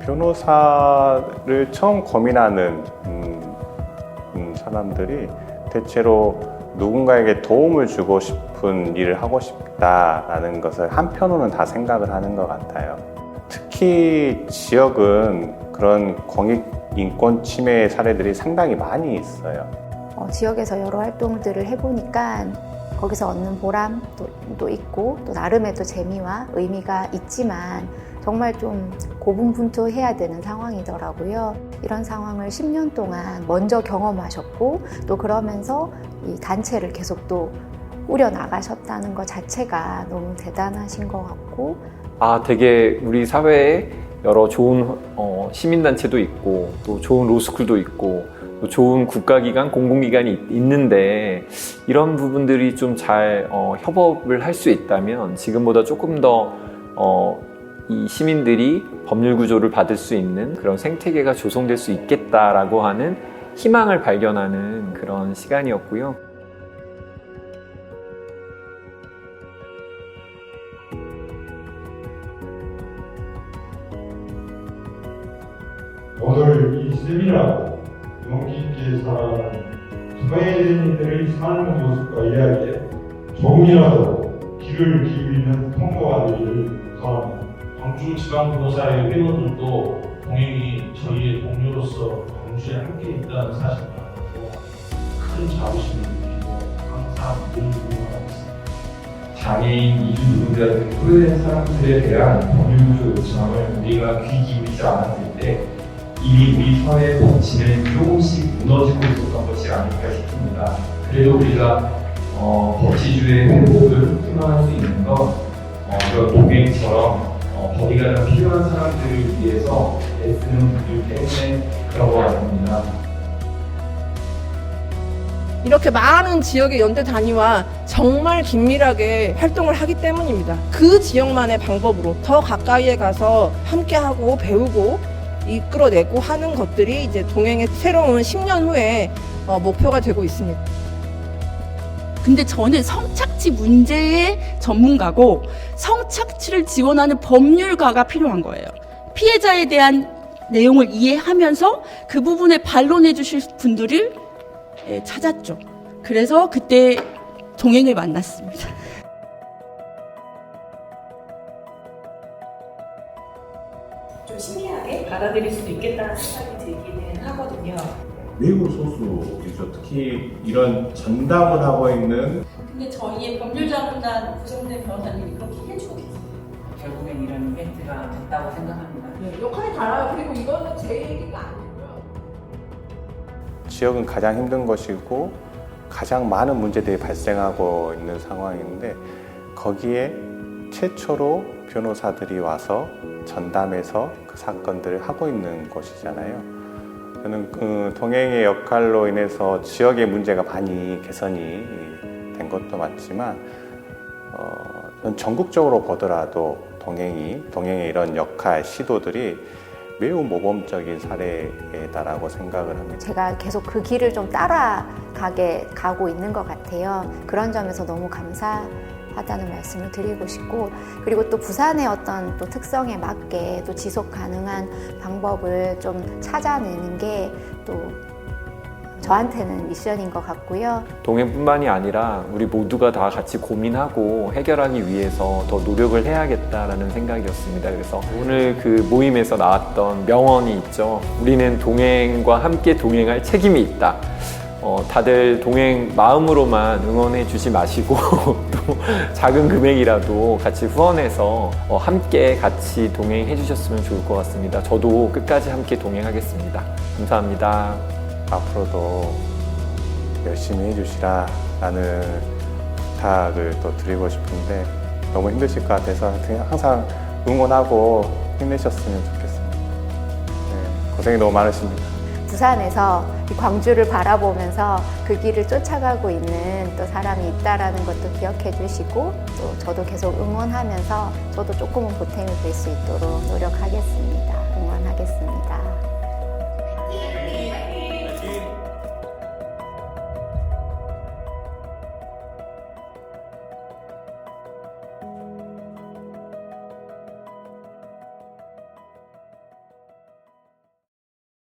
변호사를 처음 고민하는 음, 음, 사람들이 대체로 누군가에게 도움을 주고 싶은 일을 하고 싶다라는 것을 한편으로는 다 생각을 하는 것 같아요. 특히 지역은 그런 공익 인권 침해 사례들이 상당히 많이 있어요. 어, 지역에서 여러 활동들을 해보니까 거기서 얻는 보람도 또 있고 또 나름의 또 재미와 의미가 있지만 정말 좀 고분분투해야 되는 상황이더라고요. 이런 상황을 10년 동안 먼저 경험하셨고 또 그러면서 이 단체를 계속 또 꾸려 나가셨다는 것 자체가 너무 대단하신 것 같고 아, 되게 우리 사회에 여러 좋은 어, 시민단체도 있고 또 좋은 로스쿨도 있고 또 좋은 국가기관, 공공기관이 있- 있는데 이런 부분들이 좀잘 어, 협업을 할 수 있다면 지금보다 조금 더 어, 이 시민들이 법률 구조를 받을 수 있는 그런 생태계가 조성될 수 있겠다라고 하는 희망을 발견하는 그런 시간이었고요. 오늘 이 세미나로 용기 있게 살아가는 소외인들의 사는 모습과 이야기에 조금이라도 귀를 기울이는 통로가 되기를 바랍니다. 광주지방변호사의 회원들도 동행이 저희의 동료로서 광주에 함께 있다는 사실을 알고 큰 자부심을 느끼고 항상 늘 응원하고 있습니다. 장애인, 이주 노동자 등 소외된 사람들에 대한 법률구조 요청을 우리가 귀 기울이지 않았을 때 이미 우리 사회의 법치는 조금씩 무너지고 있었던 것이 아닐까 싶습니다. 그래도 우리가 어, 법치주의 회복을 희망할 수 이렇게 많은 지역의 연대 단위와 정말 긴밀하게 활동을 하기 때문입니다. 그 지역만의 방법으로 더 가까이에 가서 함께하고 배우고 이끌어내고 하는 것들이 이제 동행의 새로운 10년 후에 어, 목표가 되고 있습니다. 근데 저는 성착취 문제의 전문가고 성착취를 지원하는 법률가가 필요한 거예요. 피해자에 대한 내용을 이해하면서 그 부분에 반론해 주실 분들을 예, 찾았죠. 그래서 그때 동행을 만났습니다. 좀 신기하게 받아들일 수도 있겠다는 생각이 들기는 하거든요. 매우 소수이죠. 특히 이런 전담을 하고 있는 근데 저희의 법률자문단 구성된 변호사님이 그렇게 해주고 계세요. 결국엔 이런 이벤트가 됐다고 생각합니다. 네, 역할이 달라요. 그리고 이거는 제 얘기가 아니고요. 지역은 가장 힘든 것이고 가장 많은 문제들이 발생하고 있는 상황인데 거기에 최초로 변호사들이 와서 전담해서 그 사건들을 하고 있는 곳이잖아요. 저는 그 동행의 역할로 인해서 지역의 문제가 많이 개선이 된 것도 맞지만 어, 전국적으로 보더라도 동행이 동행의 이런 역할 시도들이 매우 모범적인 사례다라고 생각을 합니다. 제가 계속 그 길을 좀 따라가게 가고 있는 것 같아요. 그런 점에서 너무 감사 하다는 말씀을 드리고 싶고 그리고 또 부산의 어떤 또 특성에 맞게 또 지속 가능한 방법을 좀 찾아내는 게또 저한테는 미션인 것 같고요. 동행뿐만이 아니라 우리 모두가 다 같이 고민하고 해결하기 위해서 더 노력을 해야겠다라는 생각이었습니다. 그래서 오늘 그 모임에서 나왔던 명언이 있죠. 우리는 동행과 함께 동행할 책임이 있다. 어, 다들 동행 마음으로만 응원해 주지 마시고 또 작은 금액이라도 같이 후원해서 어, 함께 같이 동행해 주셨으면 좋을 것 같습니다. 저도 끝까지 함께 동행하겠습니다. 감사합니다. 앞으로도 열심히 해주시라 라는 부탁을 또 드리고 싶은데 너무 힘드실 것 같아서 항상 응원하고 힘내셨으면 좋겠습니다. 네, 고생이 너무 많으십니다. 부산에서 이 광주를 바라보면서 그 길을 쫓아가고 있는 또 사람이 있다라는 것도 기억해 주시고 또 저도 계속 응원하면서 저도 조금은 보탬이 될 수 있도록 노력하겠습니다. 응원하겠습니다.